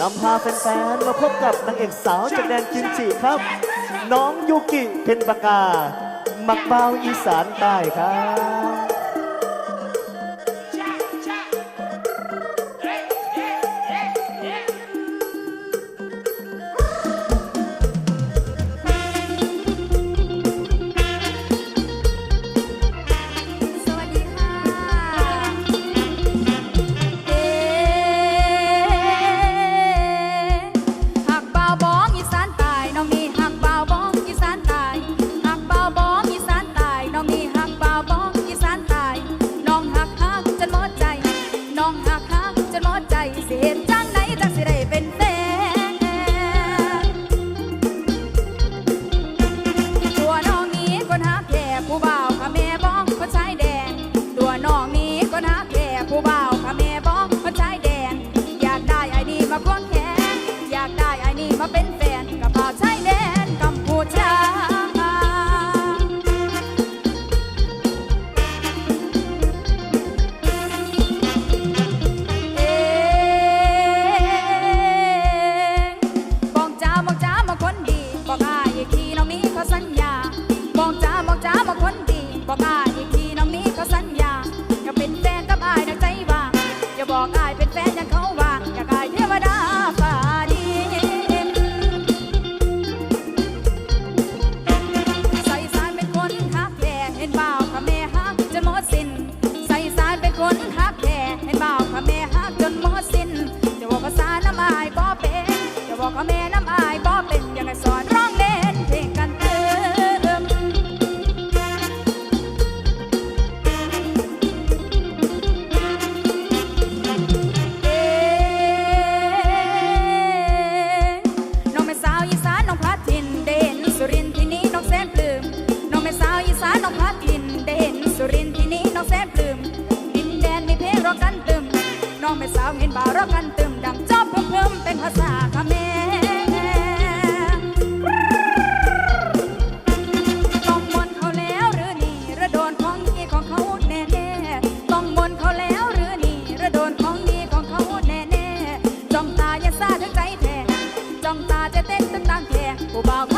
นำพาแฟนๆมาพบกับนางเอกสาวจากแดนกิมจิครับ น้องยุกิเพนปากา มักเบาอีสานใต้ครับ vencer. น้องแม่สาวเห็นบ่าวรักกันตึมดังจอบเพิ่มเพิ่มเป็นภาษาคเขาแล้วหรือนี่ระโดนของนี้ของเขาแน่แน่ต้องมนเขาแล้วหรือนี่ระโดนของนี้ของเขาแน่แน่จ้องตาอย่ซาถึงใจแทนจ้องตาจะเต้นตึ้งตามแทนผู้บ่าว